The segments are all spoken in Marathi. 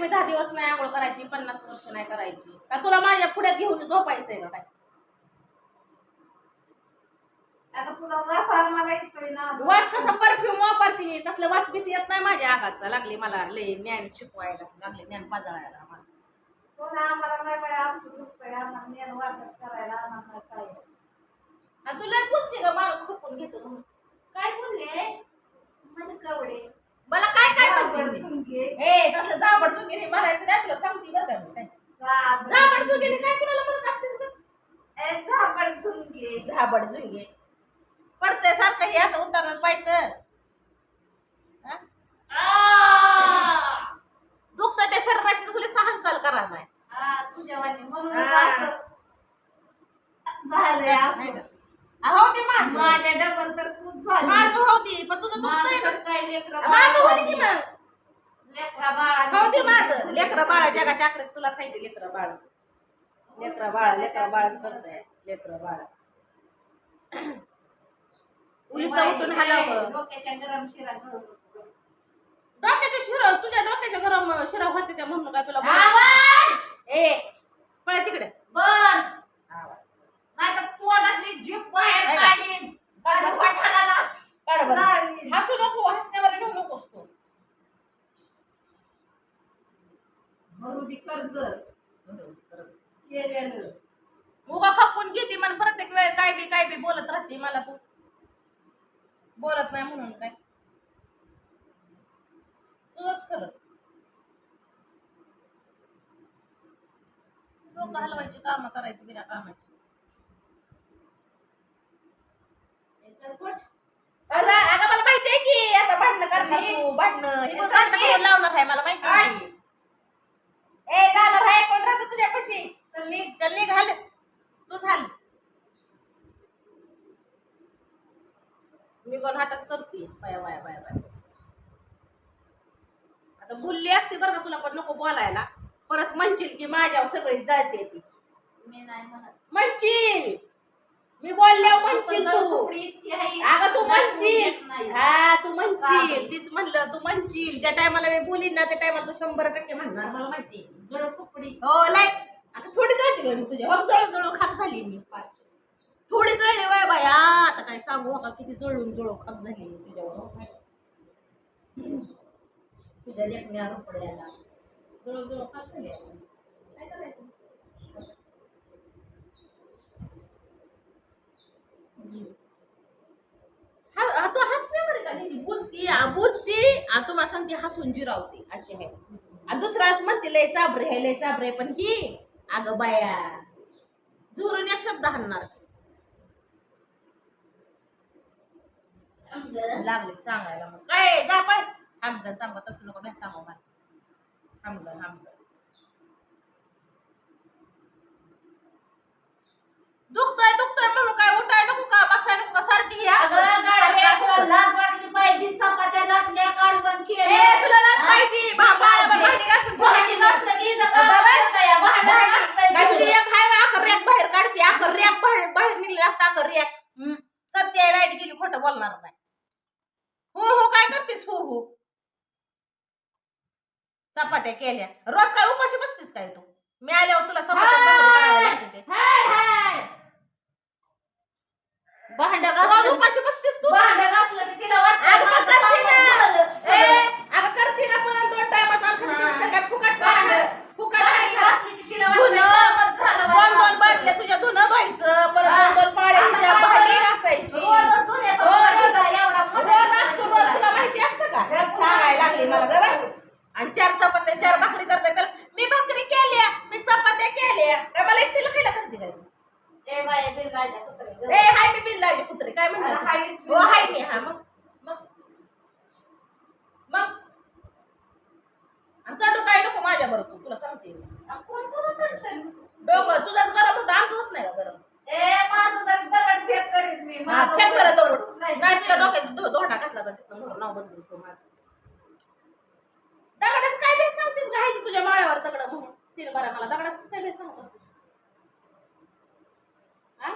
मी दहा दिवस नाही आंघोळ करायची पन्नास वर्ष नाही करायची. का तुला माझ्या पुढ्यात घेऊन झोपायचंय का काय? आता तुझा वासा येतोय ना. वास कसा परफ्यूम वापरते मी? तसलं वास बीस येत नाही माझ्या आगाचा लागली मला लय ज्ञान शिकवायला लागले ज्ञान पाजळायला मला. कोणा आम्हाला नाही आमचं दुखतंय. आम्हाला ज्ञान वाटप करायला आम्हाला काय? आणि तुला बोलते का माणूस खुपून घेतो. काय बोलले मन कवडे मला काय काय म्हणते मी? ए तसलं जाबड चुकीने म्हणायचं नाही तुला सांगते बरं का मी काय. जाबड झाबड चुकीने काय कुणाला म्हणत असतेस का झाबड झुंगे पडतंय सारखं हे असं उतरणं पाहिजे दुखतं त्या शरीराची तुला हालचाल करा नाही. का? अहो ते माझं. माझ्या डबल तर तू झाली माझं होती पण तुझं दुखतंय माझं ना. तर काय लेकरं माझं बाळं होती की. मग. लेकरं बाळा माझं. लेकरं बाळा जगाच्या तुला सांगितलं लेकरं बाळ. लेकरं बाळा लेकरं बाळच करतंय. लेकरं बाळ. उलिस उठून हलावं. डोक्याच्या गरम शिरा करून डोक्याच्या शिरा तुझ्या डोक्याच्या गरम शिरा होते त्या म्हणून काय तुला आवाज! ए पळा तिकडे. बंद. आवाज. नाही तर तोंडातली जीभ बाहेर का? काढून वाटायला लाव. काढ बरं. लावीन. हसू नको हसण्यावर घेऊ नकोस तू भरू दे कर्ज केलेलं उगा खपून घेते मला प्रत्येक वेळ काय बी काय बी राहते मला तू बोलत नाही म्हणून काय? तुझंच खरं. डोकं हलवायची कामं करायची बिना कामाची. अगं मला माहिती आहे की आता भांडणं करणार तू भांडणं. हे कोण भांडणं करून लावणार आहे मला माहिती आहे. ए जाणार आहे कोण राहतं तुझ्यापाशी? चल निघ. चल निघ हाल. तूच हाल. मी कोण हटच करते. बाया बाया बाया बाया. आता बोलली असते बरं का तुला पण नको बोलायला. परत म्हणशील की माझ्यावर सगळी जळते ती. मी नाही म्हणत. म्हणशील. मी बोलल्यावर म्हणशील तू. अगं तू म्हणशील. नाही. हा तू म्हणशील. तीच म्हणलं तू म्हणशील. ज्या टायमाला मी बोलीन ना त्या टायमाला तू शंभर टक्के म्हणणार मला माहिती. जळ हो लाईक आता थोडी जळते मी तुझ्या. हो जळ जळू खाक झाली मी. थोडी जळली वय बाया आता काय सांगू? का किती जळून जळू खाक झाली तुझ्यावर काय? तुझ्या लेखण्या रुपड्याला जळू जळू खाक झाली आता. काय करायचं? तू हसण्यावर का? नेहमी बोलती बोलती. तुम्हाला सांगते हसून जिरावते. अशी आहे. दुसराच म्हणते लय चाबरे लय चाबरे पण ही अगं बाया जोरून एक शब्द हाणणार. लागले सांगायला मग. काय जा पण थांब ग तसं नको नाही सांगू मला. थांब ग थांब ग दुखतोय दुखतोय म्हणून काय उठाय नको का बसाय नको का सारखी हे असं, अगं, गाडवे, सारखं तुला असं. लाज वाटली पाहिजे चपात्या लाटल्या कालवण केलं. ए, तुला लाज हा? पाहिजे. बा- बा- बा- भांडी घासून भांडी ठेवायची. घासलं की इथं काम बाबा, करता या, भांडं घासलं काय तुझी की. एक हाय बा, अकर रॅक बाहेर काढते अकर रॅक बाहेर बाहेर निघले असता अकर रॅक हम्म. सत्य आहे लाइट गेली खोटं बोलणार नाही हो हो काय करतेस हो हो चपात्या केल्या. रोज काय उपाशी बसतेस काय तू? मी आल्यावर तुला चपात्या भाकरी करावं लागते ते. हाड, हाड. भांडं रोज घासलं उपाशी बसतेस तू? भांडं घासलं की तिला वाटतं अगं मग माझं करते कामच ना! झालं. ए, अगं करते ना पण दोन टायमाचा काय फुकट भांडं- फुकट भांडी काय घासली की तिला वाटतं धुणं. कामच झालं दोन दोन माझं. बादल्या तुझ्या धुणं धुवायचं. परत दोन दोन पाळ्यांच्या आता भांडी काय घासायची. रोजच धुण्याचा हो, भांडा रोज- एवढा मोठा रोज असतो रोज तुला माहिती असतं का? रोज सांगायला लागली मला ग बस. आणि चार चपात्या चार भाकरी करताय तर मी भाकरी केल्या मी चपात्या केल्या. काय मला एकटीला खायला करते काय? ए बाया, कुत्रे, हाय मी बिन लावली कुत्रे काय म्हणतात बिन हो हाय. मी हा मग मग मग. आणि तडू काय नको माझ्या बरोबर तुला सांगते मी. आ, कोण तुला तडतंय? डोकं तुझाच गरम होतं आमचं होत नाही का गरम ए, माझं तर दगड फेक करीन मी. हा, माझं फेक बरं दगड. नाही, नाही तुझ्या डोक्यात दो- दोंडा घातला तर तिथनं म्हणून नाव बदलून ठेव माझं दगडाच काय भेट सांगतेस का हाय ती तुझ्या माळ्यावर दगड म्हणून तिने बरं मला दगडाच काय भेट सांगत असते हा?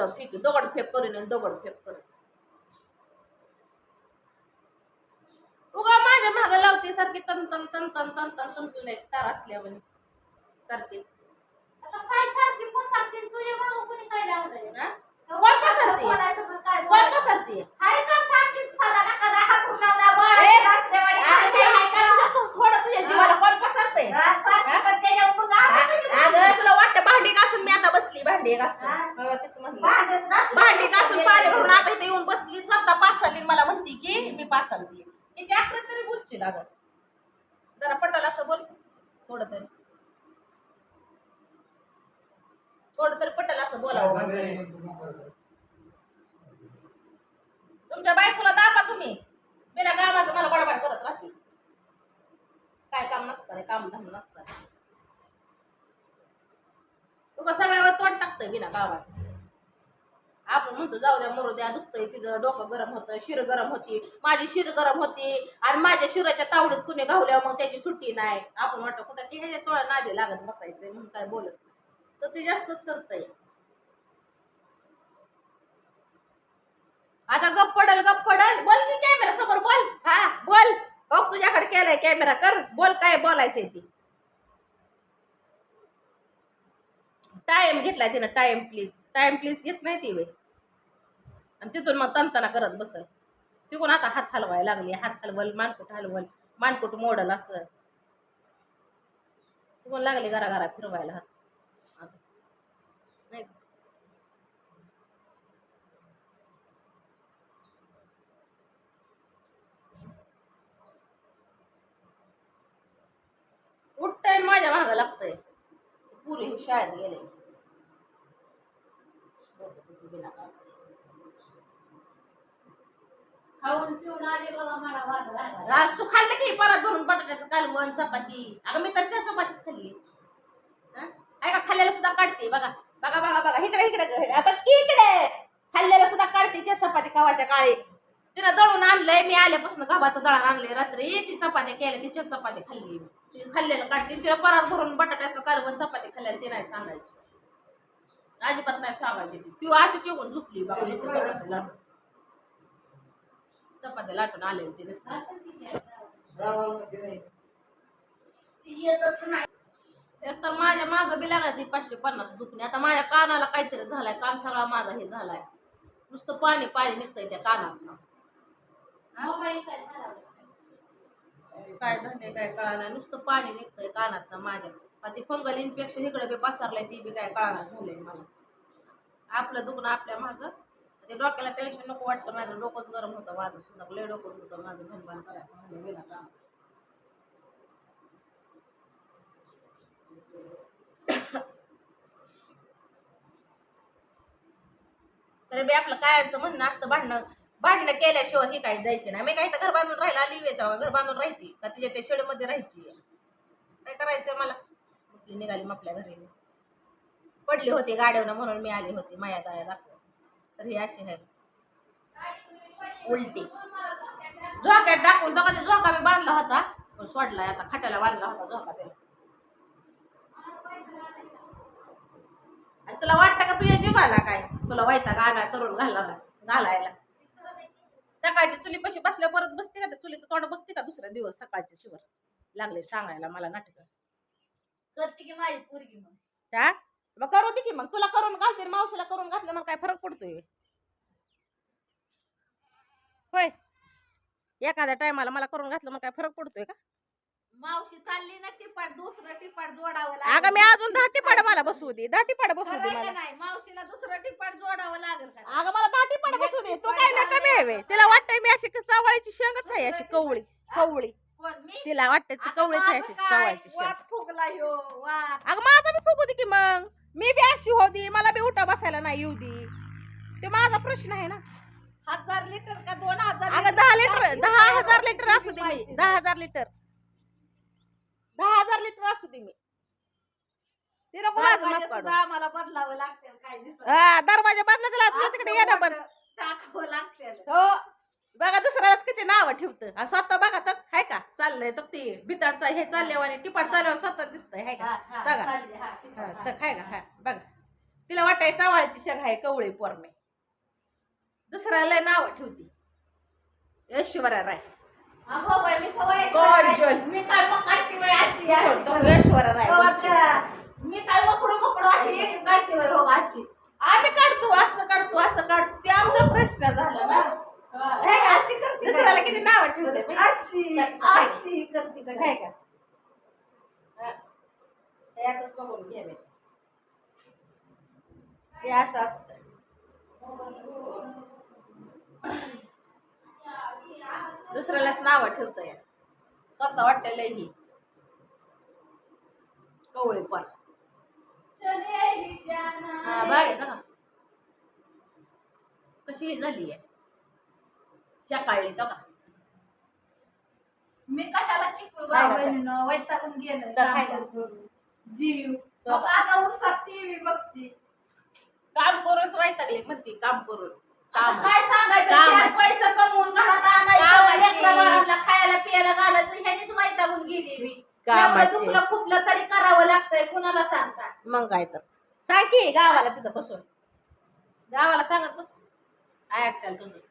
दगड फेक दगड फेक करीन आणि दगड फेक करीन उगा माझ्या मागं लावतेस सारखी तन तन तन तन तन तन तंतुण्याची तार असल्यावर सारखीच आता काय सारखी पसारती तुझ्या मागं कोणी काय लावलंय? कोण पसरती? कोण? पसरती हाय का सारखीच सदा ना कदा हातून लावला बळ ए, असल्यावानी अगं ते हाय का तुझं तू थोडं तुझ्या जीवाला कोण पसरतंय हा, सारखी पण त्याच्यावर मग आता कशी अगं तुला वाटतं भांडी घासून मी आता बसली भांडी घासून हा? हो, तेच म्हणलं भांडच घासून- भांडी घासून पाणी भरून आता इथे येऊन बसली स्वतः पासरली मला म्हणती की मी पासरली किती अकरा तरी बोलची लागत जरा पटाला असं बोल थोडं तरी थोडं तरी पटाला असं बोलावं माणसाने. तुमच्या बायकोला दाबा तुम्ही. बिना कामाचं मला बडबड करत राहते. काय काम नसतं रे काम धाम नसतं तुका सगळ्यावर तोंड टाकतंय बिना कामाचं आपण म्हणतो जाऊ द्या मरू द्या दुखतंय तिचं डोकं गरम होतं शिर गरम होती माझी शिर गरम होती आणि माझ्या शिराच्या तावडीत कुणी घावल्यावर मग त्याची सुट्टी नाही. आपण वाटतं कुठं ती ह्याच्या तोळा नादी लागत बसायचंय म्हणून काय बोलत तर ते जास्तच करतंय. आता गप पडल गप पडल. बोल की कॅमेरा समोर बोल. हा बोल. बघ तुझ्याकडे केलाय कॅमेरा कर. बोल काय बोलायचंय ती. टाइम घेतलाय तिनं टाइम प्लीज टाइम प्लीज घेत नाही ती वे आणि तिथून मग तंतना करत बसल. तिकडून आता हात हलवायला लागली. हात हलवल मानकुट हलवल. मानकुट मोडल असं. तिकून लागली घरा घरा फिरवायला हात आता. नाही का? उठतंय आणि माझ्या मागं लागतंय पुरी ही शाळेत गेले. खाऊन पिऊन आले बघा मला वाद घालायला. आ, तू खाल्लं की परत भरून बटाट्याचं कालवण चपाती. अगं मी तर चार चपातीच खाल्ली. हा? ऐका खाल्लेलं सुद्धा काढते. बघा बघा बघा बघा. इकडे इकडे आपण इकडे. खाल्लेलं सुद्धा काढते चार चपाती कवाच्या काळी. तिनं दळून आणलंय. मी आल्यापासून गव्हाचं दळण आणलंय. रात्री ती चपात्या केल्या ती चार चपाती खाल्ली मी. ती खाल्लेलं काढतील. तिला परत भरून बटाट्याचं कालवण चपाती खाल्ल्याला ती नाही सांगायची. अजिबात नाही सांगायची ती. ती अशी चिवून झुकली बाबा. नुसती लाटून. चपाती लाटून आले होते नुसती. नाही. एक तर माझ्या मागं बी लागला ती पाचशे पन्नास दुखणे. आता माझ्या कानाला काहीतरी झालाय. कान सगळा माझा हे झालाय. नुसतं पाणी पाणी निघतंय त्या कानात काय काय झालंय काय कळा नुसतं पाणी निघतंय कानात ना माझ्या ती फंगल इन्फेक्शन इकडे बी पसरलंय ती बी काय कळणार झालंय मला. आपलं दुखणं आपल्या मागं. ते डोक्याला टेन्शन नको वाटतं माझं डोकंच गरम होतं माझं सुद्धा. लय डोकं होतं माझं भनभान करायचं विना काम तरी बी आपलं कायचं म्हणणं असतं भांडणं भांडणं केल्याशिवाय हे काही जायची नाही. मी काही तर घर बांधून राहायला आली येतं घर बांधून राहायची. का तिच्या त्या शेडमध्ये राहायची? काय करायचं मला? आपली निघाली मग आपल्या घरी पडली होती गाड्यावनं म्हणून मी आली होती माया दाया दाखव. तर ही अशी आहे. उलटी. झोक्यात टाकून तो कधी झोका मी बांधला होता. पण सोडलाय आता खाट्याला बांधला होता झोका त्याला. आणि तुला वाटतं का तुझ्या जीवाला काय? तुला वायता गाणा करून घालायला घालायला. सकाळची चुली पशी बसल्या परत बसते का? त्या चुलीचं तोंड बघते का दुसऱ्या दिवस सकाळची शिवर? लागले सांगायला मला नाटक. करते की माझी पोरगी मग. त्या मग करू दे की मग. तुला करून घालते आणि मावशीला करून घातलं मग काय फरक पडतोय? होय. एखाद्या टायमाला मला करून घातलं मग काय फरक पडतोय का? मावशी चालली ना टिपाट दुसरं टिपाट जोडावं अगं मी अजून दहा टिपाड मला बसवू दे. दहा टिपाड बसवू दे का मला. नाही? मावशीला दुसरं टिपाट जोडावं लागेल का अगं मला दहा टिपाड बसवू दे. तू काय नाही कमी आहे. तिला वाटतंय मी अशी चवळीची शेंगच आहे अशी कवळी. कवळी. तिला वाटतं कवळीच आहे अशी? चवळीची शेंग. अगं माझा बी फुगू दे की मग. मी बी अशी होती मला बी उठा बसायला नाही येऊ दे. ते माझा प्रश्न आहे ना. हजार लिटर का दोन हजार अगं दहा लिटर दहा हजार लिटर असू दे मी. दहा हजार लिटर. दहा हजार लिटर असू दे मी. ते नको माझं दरवाजे माप काढू सुद्धा आम्हाला बदलावं काय दरवाजा बदला तिला तुझ्या तिकडे येणं बंद टाकावं हो बघा दुसऱ्यालाच किती नावं ठेवतं. स्वतः बघा तर हाय का? चाललंय तर ते बिताडचा हे चालल्यावर आणि टिपाट चालल्यावर स्वतः दिसतंय हाय का? हा, हा, बघा. चालली, हा, हा, तर हा. हाय का? हा बघा. तिला वाटाय चावाळीची शेंग आहे कवळी पोरमे. दुसऱ्याला नावं ठेवती. ऐश्वर्या राय. मी काय काढते ऐश्वर्या राय हो, मी मकडू मकडू अशी एडिट काढते बाई हो अशी. आम्ही काढतो असं काढतो असं काढतो. ते आमचा प्रश्न झाला ना. हे का अशी करते दुसऱ्याला? किती नाव ठेवते बाई. अशी काय- अशी करते तर काय काय का? हा. बघून हे असं असतं. दुसऱ्यालाच नाव ठेवतंय. स्वतः वाटलेलं ही. कवळे पण. चले ही हा बघ का कशी झाली आहे? काढली तो का? मी कशाला? बहिणीनं वैतागून गेलं तर काय काम करून. जीव. तो मग आता उसात टीव्ही बघते. काम करूनच वैतागले म्हणते काम करून. आता काम काय सांगायचं? चार कामाची. पैसे कमवून घरात आणायचं. कामाची. लेकरं बाळांना खायला पियाला घालायचं. ह्यानीच वैतागून गेली मी. कामाची. दुखलं खुपलं तरी करावं लागतंय. कुणाला सांगता? मग काय तर. सांग की गावाला तिथं बसून. गावाला सांगत बस. ऐकताल तुझं